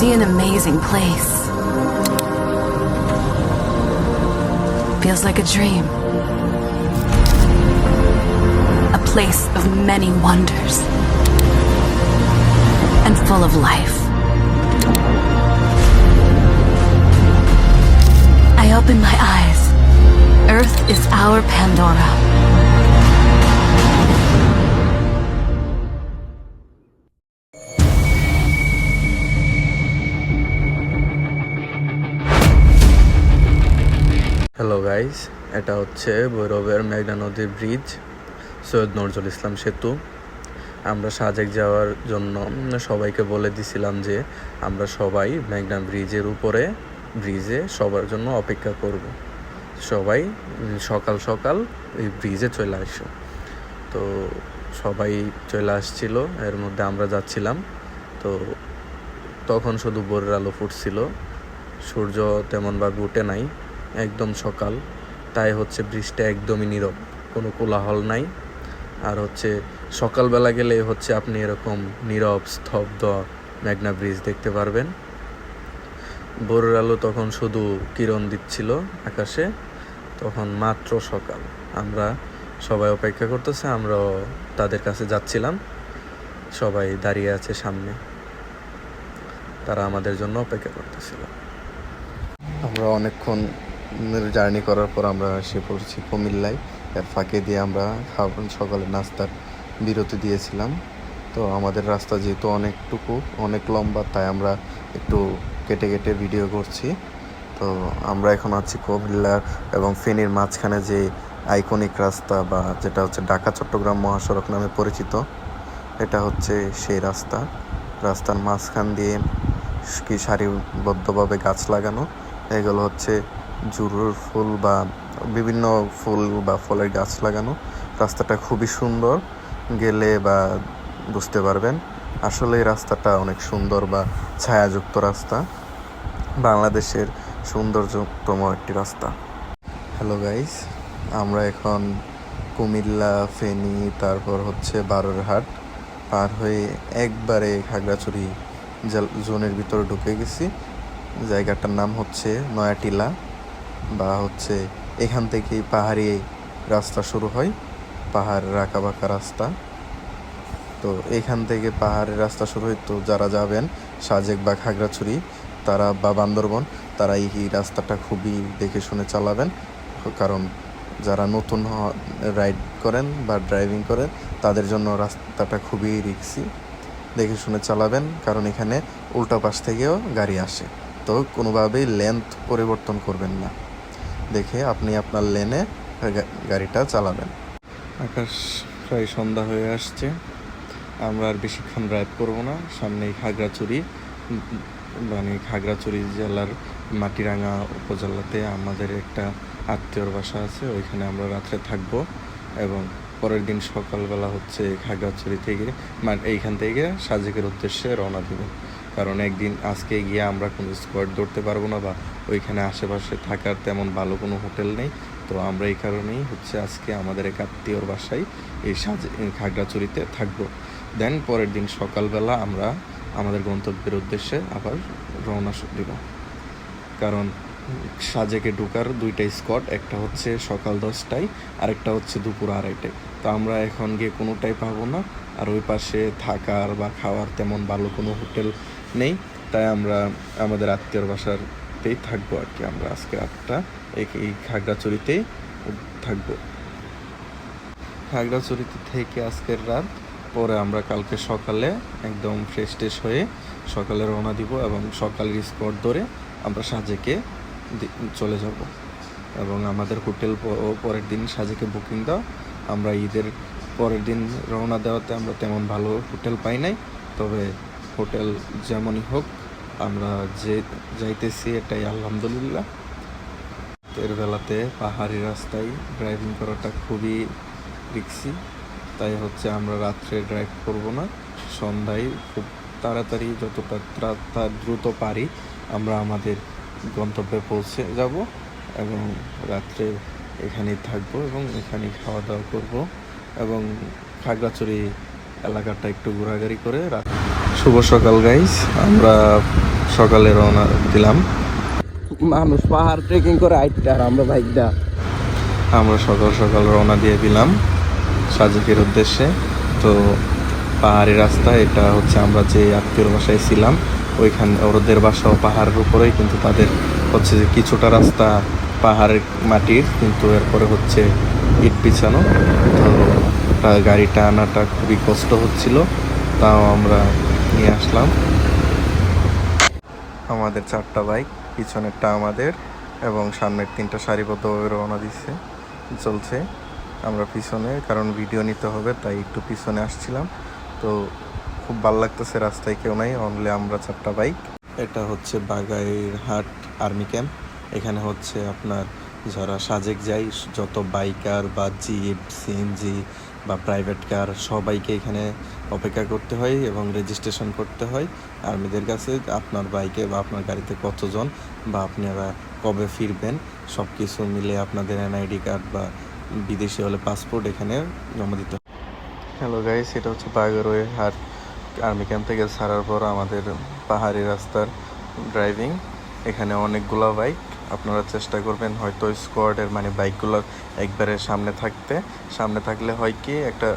see an amazing place. Feels like a dream. A place of many wonders. And full of life. I open my eyes. Earth is our Pandora. Guys এটা হচ্ছে ভৈরবের মেঘনা নদীর bridge Syed Nazrul Islam সেতু। আমরা সাজেক যাওয়ার জন্য সবাইকে বলে দিছিলাম যে আমরা সবাই মেঘনা ব্রিজের উপরে ব্রিজে সবার জন্য অপেক্ষা করব। সবাই সকাল সকাল এই ব্রিজে চলে আসো। তো সবাই চলে আসছিল, এর মধ্যে আমরা যাচ্ছিলাম। তো তখন শুধু বোরের আলো ফুটছিল। সূর্য তেমনভাবে উঠে নাই, একদম সকাল। তাই হচ্ছে ব্রিজটা একদমই নীরব, কোনো কোলাহল নাই। আর হচ্ছে সকালবেলা গেলে হচ্ছে আপনি এরকম নীরব, স্তব্ধ মেঘনা ব্রিজ দেখতে পারবেন। ভোরের আলো তখন শুধু কিরণ দিচ্ছিল আকাশে, তখন মাত্র সকাল। আমরা সবাই অপেক্ষা করতেছে, আমরাও তাদের কাছে যাচ্ছিলাম। সবাই দাঁড়িয়ে আছে সামনে। তারা আমাদের জন্য অপেক্ষা করতেছিল। আমরা অনেকক্ষণ জার্নি করার পর আমরা এসে পড়ছি কুমিল্লায়। এর ফাঁকে দিয়ে আমরা খাবার সকালে নাস্তার বিরতি দিয়েছিলাম। তো আমাদের রাস্তা যেহেতু অনেকটুকু, অনেক লম্বা, তাই আমরা একটু কেটে কেটে ভিডিও করছি। তো আমরা এখন আছি কুমিল্লার এবং ফেনীর মাঝখানে যে আইকনিক রাস্তা বা যেটা হচ্ছে ঢাকা চট্টগ্রাম মহাসড়ক নামে পরিচিত, এটা হচ্ছে সেই রাস্তা। রাস্তার মাঝখান দিয়ে কি সারিবদ্ধভাবে গাছ লাগানো, এগুলো হচ্ছে জুরুর ফুল বা বিভিন্ন ফুল বা ফলের গাছ লাগানো। রাস্তাটা খুবই সুন্দর, গেলে বা বুঝতে পারবেন। আসলে এই রাস্তাটা অনেক সুন্দর বা ছায়াযুক্ত রাস্তা। বাংলাদেশের সৌন্দর্যতম একটি রাস্তা। হ্যালো গাইস আমরা এখন কুমিল্লা, ফেনী, তারপর হচ্ছে বারোরহাট পার হয়ে একবারে খাগড়াছড়ি জোনের ভিতরে ঢুকে গেছি। জায়গাটার নাম হচ্ছে নয়াটিলা। বা হচ্ছে এখান থেকেই পাহাড়ি রাস্তা শুরু হয় পাহাড়ের আঁকা বাঁকা রাস্তা। তো এখান থেকে পাহাড়ের রাস্তা শুরু হয় তো যারা যাবেন, সাজেক বা খাগড়াছড়ি, তারা বা বান্দরবন, তারা এই রাস্তাটা খুবই দেখে শুনে চালাবেন। কারণ যারা নতুন রাইড করেন বা ড্রাইভিং করেন, তাদের জন্য রাস্তাটা খুবই রিক্সি। দেখে শুনে চালাবেন, কারণ এখানে উল্টা পাশ থেকেও গাড়ি আসে। তো কোনোভাবেই লেন্থ পরিবর্তন করবেন না। দেখে আপনি আপনার লেনে গাড়িটা চালাবেন। আকাশ প্রায় সন্ধ্যা হয়ে আসছে। আমরা আর বেশিক্ষণ ড্রাইভ করব না। সামনেই খাগড়াছড়ি। মানে খাগড়াছড়ি জেলার মাটিরাঙ্গা উপজেলাতে আমাদের একটা আত্মীয়র বাসা আছে। ওইখানে আমরা রাত্রে থাকব এবং পরের দিন সকালবেলা হচ্ছে খাগড়াছড়ি থেকে মানে এইখান থেকে সাজেকের উদ্দেশ্যে রওনা দেব। কারণ একদিন আজকে গিয়ে আমরা কোনো স্কোয়াড ধরতে পারব না বা ওইখানে আশেপাশে থাকার তেমন ভালো কোনো হোটেল নেই। তো আমরা এই কারণেই হচ্ছে আজকে আমাদের এক আত্মীয়র বাসায় এই সাজে খাগড়াছড়িতে থাকব। দেন পরের দিন সকালবেলা আমরা আমাদের গন্তব্যের উদ্দেশ্যে আবার রওনা দিব। কারণ সাজেকে ঢোকার দুইটা স্কট, একটা হচ্ছে সকাল দশটায়, আরেকটা হচ্ছে দুপুর আড়াইটায়। তো আমরা এখন গিয়ে কোনোটাই পাবো না, আর ওই পাশে থাকার বা খাওয়ার তেমন ভালো কোনো হোটেল নেই। তাই আমরা আমাদের আত্মীয়র বাসাতেই থাকব আর কি আমরা আজকে রাতটা। এই খাগড়াছড়িতেই থাকব। খাগড়াছড়িতে থেকে আজকের রাত, পরে আমরা কালকে সকালে একদম ফ্রেশ ট্রেশ হয়ে সকালে রওনা দিব এবং সকালের স্পট ধরে আমরা সাজেকে চলে যাব। এবং আমাদের হোটেল পরের দিন সাজেকে বুকিং দাও। আমরা ঈদের পরের দিন রওনা দেওয়াতে আমরা তেমন ভালো হোটেল পাই নাই। তবে হোটেল যেমনই হোক আমরা যে যাইতেছি এটাই আলহামদুলিল্লাহ। এর বেলাতে পাহাড়ি রাস্তায় ড্রাইভিং করাটা খুবই রিক্সি তাই হচ্ছে আমরা রাত্রে ড্রাইভ করব না। সন্ধ্যায় খুব তাড়াতাড়ি যতটা দ্রুত পারি আমরা আমাদের গন্তব্যে পৌঁছে যাব এবং রাত্রে এখানেই থাকব এবং এখানেই খাওয়া দাওয়া করব এবং খাগড়াছড়ি এলাকাটা একটু ঘোরাঘুরি করে রাত শুভ সকাল গাইস আমরা সকালে রওনা দিলাম। মানুষ পাহাড় ট্রেকিং করে আইতে আর আমরা বাইকটা আমরা সকাল সকাল রওনা দিয়ে দিলাম সাজেকের উদ্দেশ্যে। তো পাহাড়ি রাস্তা এটা হচ্ছে আমরা যে আত্মীয়র বাসায় ছিলাম ওইখানে ওদের বাসাও পাহাড়ের উপরেই কিন্তু তাদের হচ্ছে যে কিছুটা রাস্তা পাহাড়ের মাটির কিন্তু এরপরে হচ্ছে ইট বিছানো। তো গাড়িটা আনাটা খুবই কষ্ট হচ্ছিল তাও আমরা নিয়ে আসলাম। আমাদের চারটা বাইক, পিছনেরটা আমাদের এবং সামনের তিনটা সারিবদ্ধভাবে রওনা দিচ্ছে, চলছে। আমরা পিছনে, কারণ ভিডিও নিতে হবে, তাই একটু পিছনে আসছিলাম। তো খুব ভালো লাগতেছে, রাস্তায় কেউ নাই অনলি আমরা চারটা বাইক। এটা হচ্ছে বাগাইর হাট আর্মি ক্যাম্প। এখানে হচ্ছে আপনার যারা সাজেক যায়, যত বাইকার বা জিপ, সিএনজি বা প্রাইভেট কার সবাইকে এখানে অপেক্ষা করতে হয় এবং রেজিস্ট্রেশন করতে হয়। আর্মিদের কাছে আপনার বাইকে বা আপনার গাড়িতে কতজন বা আপনারা কবে ফিরবেন সব কিছু মিলে আপনাদের এনআইডি কার্ড বা বিদেশি হলে পাসপোর্ট এখানে জমা দিতে হয়। হ্যালো গাইস এটা হচ্ছে বাগেরওয়ে হাট আর্মি ক্যাম্প থেকে ছাড়ার পর আমাদের পাহাড়ি রাস্তার ড্রাইভিং এখানে অনেকগুলো বাইক আপনারা চেষ্টা করবেন হয়তো স্কোয়াডের মানে বাইকগুলো একবারে সামনে থাকতে। সামনে থাকলে হয় কি একটা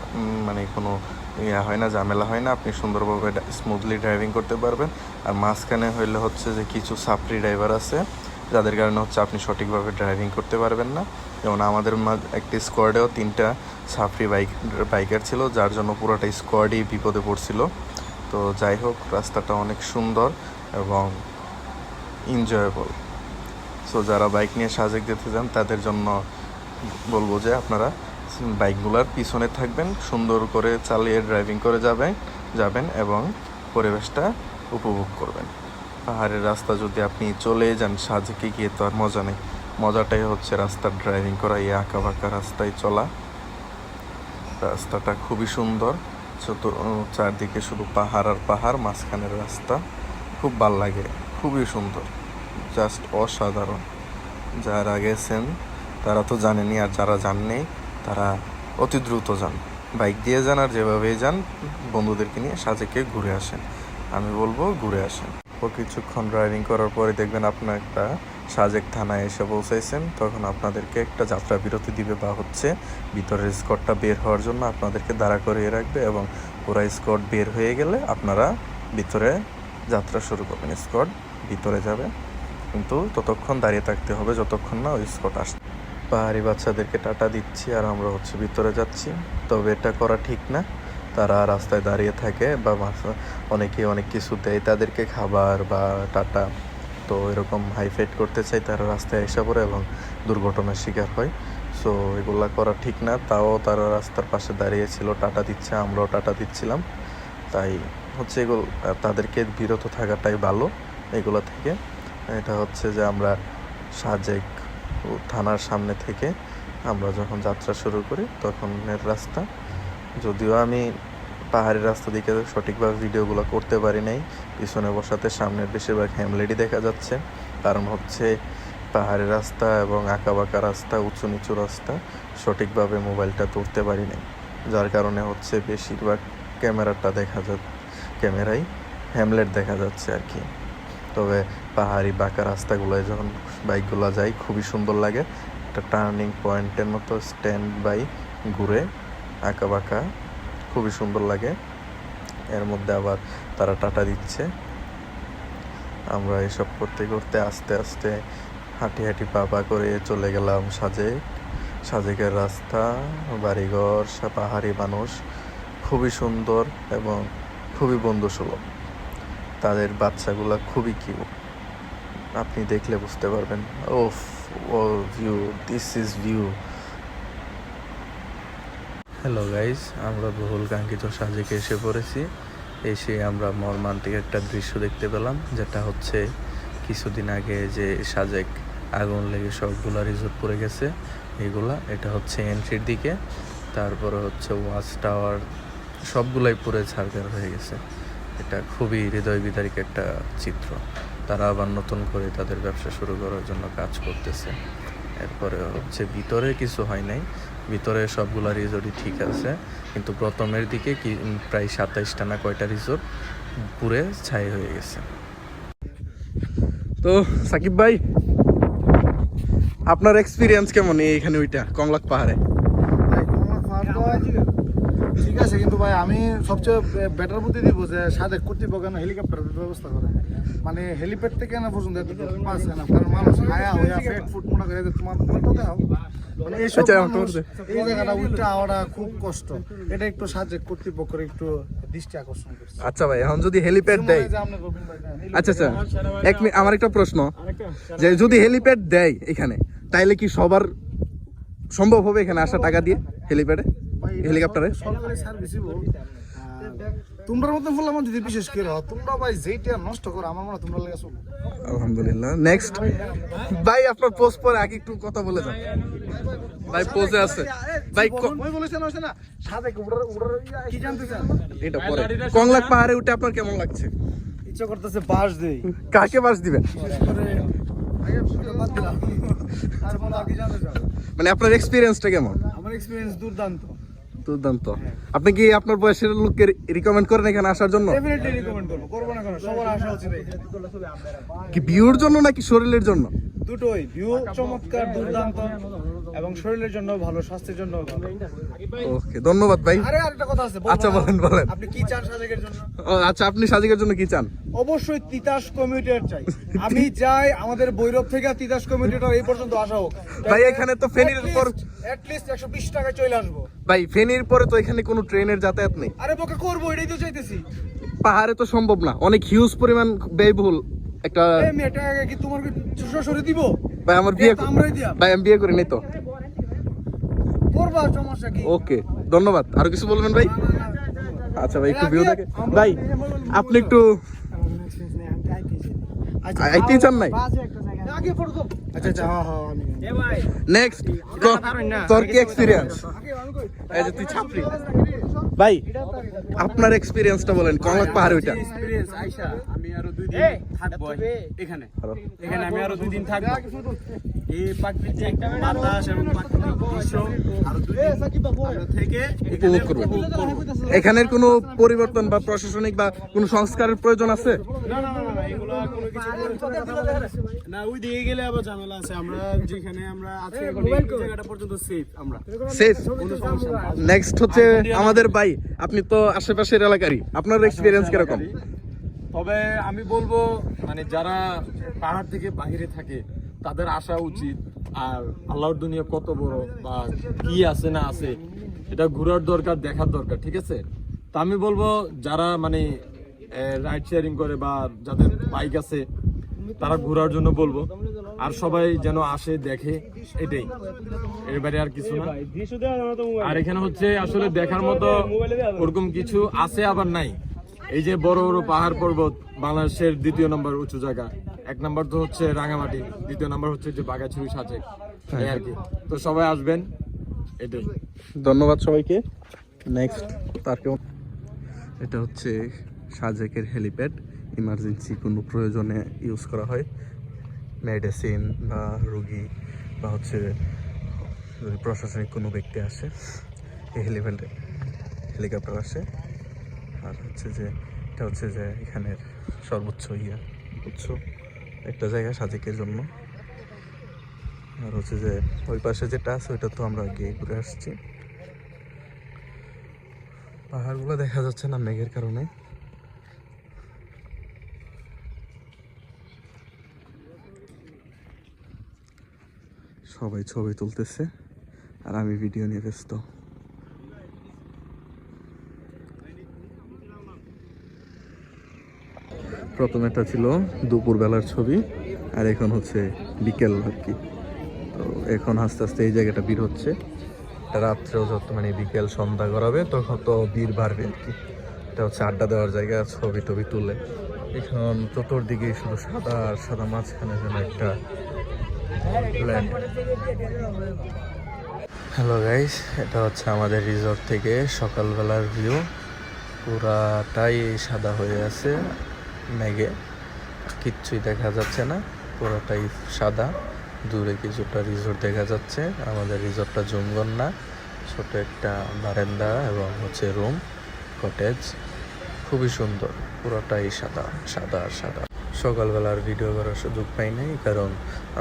মানে কোনো ইয়া হয় না, ঝামেলা হয় না, আপনি সুন্দরভাবে স্মুথলি ড্রাইভিং করতে পারবেন। আর মাঝখানে হইলে হচ্ছে যে কিছু সাপ্রি ড্রাইভার আছে, যাদের কারণে হচ্ছে আপনি সঠিকভাবে ড্রাইভিং করতে পারবেন না। যেমন আমাদের একটি স্কোয়াডেও তিনটা সাফরি বাইক, বাইকার ছিল, যার জন্য পুরোটা স্কোয়াডই বিপদে পড়ছিল। তো যাই হোক, রাস্তাটা অনেক সুন্দর এবং এনজয়েবল সো যারা বাইক নিয়ে সাজেক যেতে চান তাদের জন্য বলব যে আপনারা বাইকগুলোর পিছনে থাকবেন, সুন্দর করে চালিয়ে ড্রাইভিং করে যাবেন যাবেন এবং পরিবেশটা উপভোগ করবেন। পাহাড়ের রাস্তা যদি আপনি চলে যান, সাজেকে গিয়ে তো আর মজা নেই। মজাটাই হচ্ছে রাস্তার ড্রাইভিং করা, এই আঁকা বাঁকা রাস্তায় চলা। রাস্তাটা খুবই সুন্দর। চত চারদিকে শুধু পাহাড় আর পাহাড়, মাঝখানের রাস্তা খুব ভালো লাগে, খুবই সুন্দর। জাস্ট অসাধারণ। যারা গেছেন, তারা তো জানেনই আর যারা জাননি তারা অতি দ্রুত যান। বাইক দিয়ে যান আর যেভাবেই যান, বন্ধুদেরকে নিয়ে সাজেকে ঘুরে আসেন। আমি বলব ঘুরে আসেন। ও কিছুক্ষণ ড্রাইভিং করার পরে দেখবেন আপনার একটা সাজেক থানায় এসে পৌঁছাইছেন। তখন আপনাদেরকে একটা যাত্রা বিরতি দিবে বা হচ্ছে ভিতরের স্কটটা বের হওয়ার জন্য আপনাদেরকে দাঁড়া করিয়ে রাখবে এবং পুরা স্কট বের হয়ে গেলে আপনারা ভিতরে যাত্রা শুরু করবেন। স্কট ভিতরে যাবে কিন্তু ততক্ষণ দাঁড়িয়ে থাকতে হবে, যতক্ষণ না ওই স্পট আসে। পাহাড়ি বাচ্চাদেরকে টাটা দিচ্ছি আর আমরা হচ্ছে ভিতরে যাচ্ছি। তবে এটা করা ঠিক না। তারা রাস্তায় দাঁড়িয়ে থাকে বা অনেকে অনেক কিছু দেয় তাদেরকে খাবার বা টাটা। তো এরকম হাইফাইট করতে চাই তারা রাস্তায় এসে পড়ে এবং দুর্ঘটনার শিকার হয়। সো এগুলা করা ঠিক না। তাও তারা রাস্তার পাশে দাঁড়িয়ে ছিল টাটা দিচ্ছে, আমরাও টাটা দিচ্ছিলাম। তাই হচ্ছে এগুলো, তাদেরকে বিরত থাকাটাই ভালো এগুলো থেকে। এটা হচ্ছে যে আমরা সাজেক থানার সামনে থেকে আমরা যখন যাত্রা শুরু করি, তখনের রাস্তা। যদিও আমি পাহাড়ি রাস্তা দিকে সঠিকভাবে ভিডিওগুলো করতে পারি নাই, পিছনে বসাতে সামনের বেশিরভাগ হ্যামলেটই দেখা যাচ্ছে। কারণ হচ্ছে পাহাড়ি রাস্তা এবং আঁকা বাঁকা রাস্তা, উঁচু নিচু রাস্তা, সঠিকভাবে মোবাইলটা তুলতে পারি নাই। যার কারণে হচ্ছে বেশিরভাগ ক্যামেরাটা দেখা যা ক্যামেরায় হ্যামলেট দেখা যাচ্ছে আর কি। তবে পাহাড়ি বাঁকা রাস্তাগুলোয় যখন বাইকগুলো যায়, খুবই সুন্দর লাগে। একটা টার্নিং পয়েন্টের মতো স্ট্যান্ড বাই ঘুরে আঁকা বাঁকা, খুবই সুন্দর লাগে। এর মধ্যে আবার তারা টাটা দিচ্ছে। আমরা এসব করতে করতে আস্তে আস্তে হাঁটি হাঁটি পা পা করে চলে গেলাম সাজেক। সাজেকের রাস্তা, বাড়িঘর পাহাড়ি মানুষ, খুবই সুন্দর এবং খুবই বন্ধুসুলভ। তাদের বাচ্চাগুলা খুবই কিউট আপনি দেখলে বুঝতে পারবেন, ওফ ও view this is view hello guys আমরা বহুল কাঙ্ক্ষিত সাজেকে এসে পড়েছি। এসে আমরা মর্মান্তিক একটা দৃশ্য দেখতে পেলাম, যেটা হচ্ছে কিছুদিন আগে যে সাজেক আগুন লেগে সবগুলা রিসোর্ট পড়ে গেছে, এগুলা, এটা হচ্ছে এন্ট্রির দিকে। তারপরে হচ্ছে ওয়াচ টাওয়ার সবগুলাই পুরো ছাড়খাড় হয়ে গেছে। এটা খুবই হৃদয় বিদারক একটা চিত্র। তারা আবার নতুন করে তাদের ব্যবসা শুরু করার জন্য কাজ করতেছে। এরপরে হচ্ছে ভিতরে কিছু হয় নাই। ভিতরে সবগুলা রিসোর্টই ঠিক আছে। কিন্তু প্রথমের দিকে কি প্রায় সাতাইশটা না কয়টা রিসোর্ট পুরে ছাই হয়ে গেছে। তো সাকিব ভাই, আপনার এক্সপিরিয়েন্স কেমন এই এখানে ওইটা কংলাক পাহাড়ে? খাওয়ার পর ঠিক আছে কিন্তু ভাই আমি সবচেয়ে বেটার বুদ্ধি দিব যে সাথে কর্তৃপক্ষ না হেলিকপ্টারের ব্যবস্থা করে। মানে হেলিপ্যাড থেকে না পর্যন্ত পাচ্ছে না কারণ মানুষ হায়া হইয়া পেট ফুট মনে করে তোমার মতো দাও মানে আচ্ছা। এই জায়গাটা খুব কষ্ট। এটা একটু সাহায্য কর্তৃপক্ষের একটু দৃষ্টি আকর্ষণ করছে। আচ্ছা ভাই এখন যদি হেলিপ্যাড দেয় আচ্ছা আচ্ছা। এক মিনিট আমার একটা প্রশ্ন। যে যদি হেলিপ্যাড দেয় এখানে তাইলে কি সবার সম্ভব হবে এখানে আসা টাকা দিয়ে হেলিপ্যাডে হেলিকপ্টারে? সরকারি সার্ভিসই বল তোমরা মতো বললাম যদি বিশেষ করে তোমরা ভাই যেইটা নষ্ট করো আমার মনে তোমরা লেগে চলবো। আলহামদুলিল্লাহ। নেক্সট ভাই আপনার পোস্ট পরে আগে একটু কথা বলে যান। ভাই পোজে আছে। ভাই ক- ওই বলেছেন হচ্ছে না। সাথে উড়ার উড়ার কি জানতে চান? এটা পরে। কংলাক পাহাড়ে উঠে আপনার কেমন লাগছে? ইচ্ছা করতেছে বাস দেই। কাকে বাস দিবেন আগে বাদ আর বলো আর কি জানতে চাও। মানে আপনার এক্সপিরিয়েন্সটা কেমন? আমার এক্সপিরিয়েন্স দুর্দান্ত। দুর্দান্ত। আপনি কি আপনার বয়সের লোককে রিকমেন্ড করেন এখানে আসার জন্য। কি ভিউর জন্য নাকি শরীরের জন্য? দুটোই ভিউ চমৎকার দুর্দান্ত। এবং শরীরের জন্য ভালো স্বাস্থ্যের জন্য ভালো। ওকে ধন্যবাদ ভাই। আরে আরেকটা কথা আছে আচ্ছা, বলেন, বলেন। আপনি কি চান সাজেকের জন্য? ও, আচ্ছা আপনি সাজিকের জন্য কি চান? অবশ্যই তিতাস কমিউটার চাই। আমি চাই আমাদের বৈরব থেকে তিতাস কমিউটার এই পর্যন্ত আসা হোক। ভাই, এখানে তো ফেনীর পর- অ্যাটলিস্ট একশো বিশ টাকায় চলে আসব। ভাই ফেনীর পরে তো এখানে কোনো ট্রেনের যাতায়াত নেই। আরে বোকা করব এটাই তো চাইতেছি। পাহাড়ে তো সম্ভব না। অনেক হিউজ পরিমাণ ব্যয়বহুল। একটা এই মেয়েটা আগে কি তোমার সরে দিব? ভাই আমার বিয়ে। ভাই আমি বিয়ে করি নাই তো। করবা সমস্যা কি? ওকে ধন্যবাদ। আর কিছু বলবেন ভাই? আচ্ছা ভাই একটু ভিউ দেখে ভাই আপনি একটু আইতেই চান নাই? আচ্ছা আচ্ছা। হ্যাঁ হ্যাঁ নেক্সট তোর কি এক্সপিরিয়েন্স এই যে তুই ছাপরি ভাই আপনার এক্সপিরিয়েন্সটা বলেন কংলাক পাহাড়ে ওইটা? এক্সপিরিয়েন্স আইসা আমি আরও দুই দিন থাকব এখানে। এখানে আমি আরও দুই দিন থাকব। এই প্রাকৃতিক বাতাস এবং প্রাকৃতিক দৃশ্য আরও দুই দিন থেকে উপভোগ করবেন এখানের কোনো পরিবর্তন বা প্রশাসনিক বা কোনো সংস্কারের প্রয়োজন আছে? না না, না এগুলো কোনো কিছু না ওই দিকে গেলে আবার ঝামেলা আছে। আমরা যেখানে আমরা আছি এখন জায়গাটা পর্যন্ত সেফ আমরা। সেফ নেক্সট হচ্ছে আমাদের ভাই আপনি তো আশেপাশের এলাকারই। আপনার এক্সপিরিয়েন্স কীরকম? তবে আমি বলব মানে যারা পাহাড় থেকে বাইরে থাকে তাদের আসা উচিত। আর আল্লাহর দুনিয়া কত বড় বা কি আছে না আছে এটা ঘোরার দরকার দেখার দরকার ঠিক আছে? তা আমি বলব যারা মানে রাইড শেয়ারিং করে বা যাদের বাইক আছে তারা ঘোরার জন্য বলব। আর সবাই যেন আসে দেখে এটাই। এবারে আর কিছু না। আর এখানে হচ্ছে আসলে দেখার মতো ওরকম কিছু আছে আবার নাই। এই যে বড় বড় পাহাড় পর্বত বাংলাদেশের দ্বিতীয় নম্বর উঁচু জায়গা। এক নম্বর তো হচ্ছে রাঙামাটি দ্বিতীয় নম্বর হচ্ছে যে বাগাছড়ি সাজেক এই আর কি। তো সবাই আসবেন এটাই। ধন্যবাদ সবাইকে। নেক্সট তার কেউ এটা হচ্ছে সাজেকের হেলিপ্যাড। ইমার্জেন্সি কোনো প্রয়োজনে ইউজ করা হয়। মেডিসিন বা রুগী বা হচ্ছে যদি প্রশাসনিক কোনো ব্যক্তি আসে, এই হেলিপ্যাডে হেলিকপ্টার আসে। আর হচ্ছে যে, এটা হচ্ছে যে এখানের সর্বোচ্চ ইয়া, উচ্চ একটা জায়গা সাজেকের জন্য। আর হচ্ছে যে, ওই পাশে যেটা আছে, ওইটা তো আমরা গিয়ে ঘুরে আসছি। পাহাড়গুলো দেখা যাচ্ছে না মেঘের কারণে। সবাই ছবি তুলতেছে আর আমি ভিডিও নিয়ে ব্যস্ত। প্রথমে একটা ছিল দুপুরবেলার ছবি, আর এখন হচ্ছে বিকেল আর কি। তো এখন আস্তে আস্তে এই জায়গাটা ভিড় হচ্ছে। রাত্রেও যত মানে বিকেল সন্ধ্যা গড়াবে, তখন তো ভিড় বাড়বে আর কি। এটা হচ্ছে আড্ডা দেওয়ার জায়গা, ছবি টবি তুলে। এখন চতুর্দিকে শুধু সাদা আর সাদা মাঝখানে যেন একটা হ্যালো গাইস এটা হচ্ছে আমাদের রিসর্ট থেকে সকালবেলার ভিউ পুরাটাই সাদা হয়ে আছে, মেঘে। কিচ্ছুই দেখা যাচ্ছে না, পুরোটাই সাদা। দূরে কিছুটা রিসোর্ট দেখা যাচ্ছে। আমাদের রিসোর্টটা জুমগন্না ছোট একটা বারান্দা এবং হচ্ছে রুম কটেজ খুবই সুন্দর, পুরোটাই সাদা সাদা আর সাদা। সকালবেলার ভিডিও করার সুযোগ পাই নাই, কারণ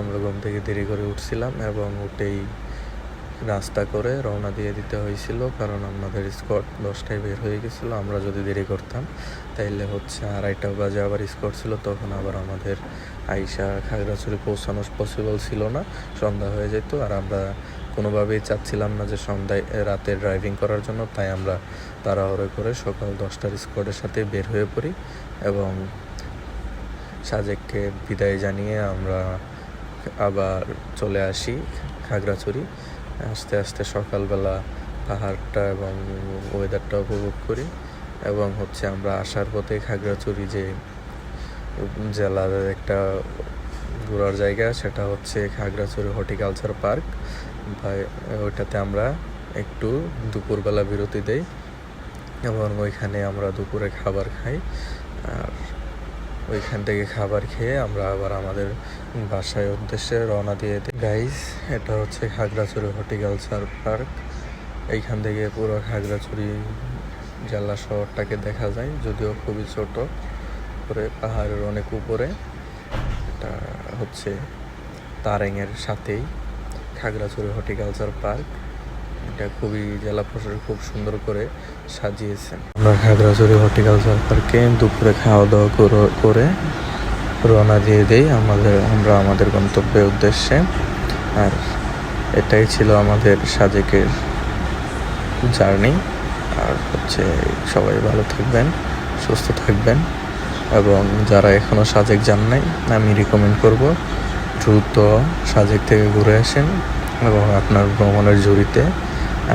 আমরা ঘুম থেকে দেরি করে উঠছিলাম এবং উঠেই রাস্তা করে রওনা দিয়ে দিতে হয়েছিল, কারণ আমাদের স্কট দশটায় বের হয়ে গেছিল, আমরা যদি দেরি করতাম, তাইলে হচ্ছে আড়াইটা বাজে আবার স্কট ছিল, তখন আবার আমাদের আইসা খাগড়াছড়ি পৌঁছানো পসিবল ছিল না, সন্ধ্যা হয়ে যেত, আর আমরা কোনোভাবেই চাচ্ছিলাম না যে সন্ধ্যায় রাতে ড্রাইভিং করার জন্য, তাই আমরা তাড়াহুড়ো করে সকাল দশটার স্কটের সাথে বের হয়ে পড়ি এবং সাজেককে বিদায় জানিয়ে আমরা আবার চলে আসি খাগড়াছড়ি। আস্তে আস্তে সকালবেলা পাহাড়টা এবং ওয়েদারটা উপভোগ করি এবং হচ্ছে আমরা আসার পথে খাগড়াছড়ি যে জেলার একটা ঘোরার জায়গা, সেটা হচ্ছে খাগড়াছড়ি হর্টিকালচার পার্ক। বা ওইটাতে আমরা একটু দুপুরবেলা বিরতি দেই এবং ওইখানে আমরা দুপুরে খাবার খাই। ওইখান থেকে খাবার খেয়ে আমরা আবার আমাদের বাসায় উদ্দেশ্যে রওনা দিয়ে দিই। গাইস এটা হচ্ছে খাগড়াছড়ি হর্টিকালচার পার্ক। এইখান থেকে পুরো খাগড়াছড়ি জেলা শহরটাকে দেখা যায়, যদিও খুবই ছোট। উপরে, পাহাড়ের অনেক উপরে। এটা হচ্ছে তারেংয়ের সাথেই খাগড়াছড়ি হর্টিকালচার পার্ক। এটা খুবই জেলা প্রশাসন খুব সুন্দর করে সাজিয়েছেন। আমরা খাগড়াছড়ি হর্টিকালচার পার্কে দুপুরে খাওয়া দাওয়া করো- রওনা দিয়ে দেই আমাদের, আমরা আমাদের গন্তব্যের উদ্দেশ্যে। আর এটাই ছিল আমাদের সাজেকের জার্নি। আর হচ্ছে সবাই ভালো থাকবেন, সুস্থ থাকবেন। এবং যারা এখনও সাজেক যান নাই, আমি রিকমেন্ড করব দ্রুত সাজেক থেকে ঘুরে আসেন এবং আপনার ভ্রমণের জুড়িতে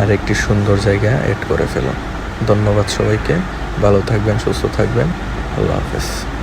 আর একটি সুন্দর জায়গা এড করে ফেলো। ধন্যবাদ সবাইকে। ভালো থাকবেন, সুস্থ থাকবেন। আল্লাহ হাফেজ।